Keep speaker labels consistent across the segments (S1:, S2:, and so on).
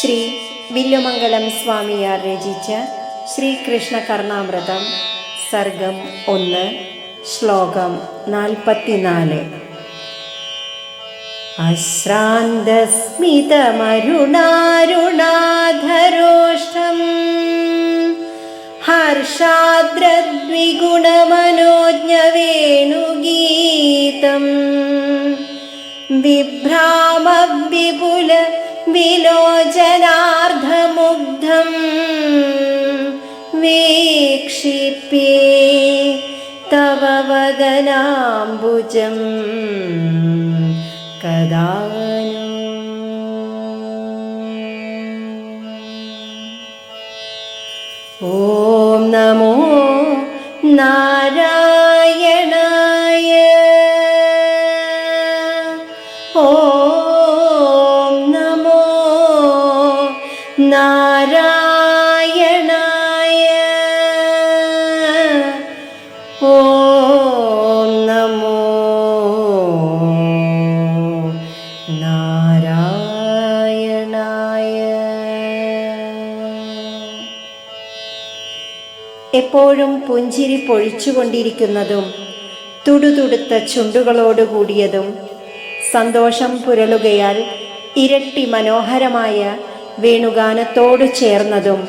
S1: ശ്രീ വില്ലുമംഗലം സ്വാമിയാർ രചിച്ച ശ്രീകൃഷ്ണ കർണാമൃതം സർഗം ഒന്ന് ശ്ലോകം നാൽപ്പത്തിനാല്. അശ്രാന്തസ്മിതമരുണാരുണാധരോഷ്ടം ഹർഷാദ്രദ്വിഗുണമനോജ്ഞവേണുഗീതം വിഭ്രാമവിപുല വിലോചനാർദ്ധമുഗ്ധം വീക്ഷിപ്പേ തവ വദനാംബുജം കദാനു ഓം നമോ നാരായണായ ഓം നാരായണായ. ഓം നമോ നാരായണായ. എപ്പോഴും പുഞ്ചിരി പൊഴിച്ചുകൊണ്ടിരിക്കുന്നതും തുടുതുടുത്ത ചുണ്ടുകളോട് കൂടിയതും സന്തോഷം പുരളുകയാൽ ഇരട്ടി മനോഹരമായ വേണുഗാനത്തോടു ചേർന്നതും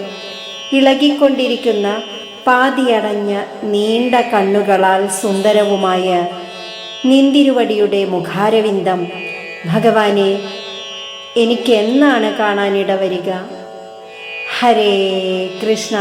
S1: ഇളകിക്കൊണ്ടിരിക്കുന്ന പാതിയടഞ്ഞ നീണ്ട കണ്ണുകളാൽ സുന്ദരവുമായ നിന്തിരുവടിയുടെ മുഖാരവിന്ദം. ഭഗവാനെ എനിക്ക് എന്നാണ് കാണാനിടവരിക? ഹരേ കൃഷ്ണ.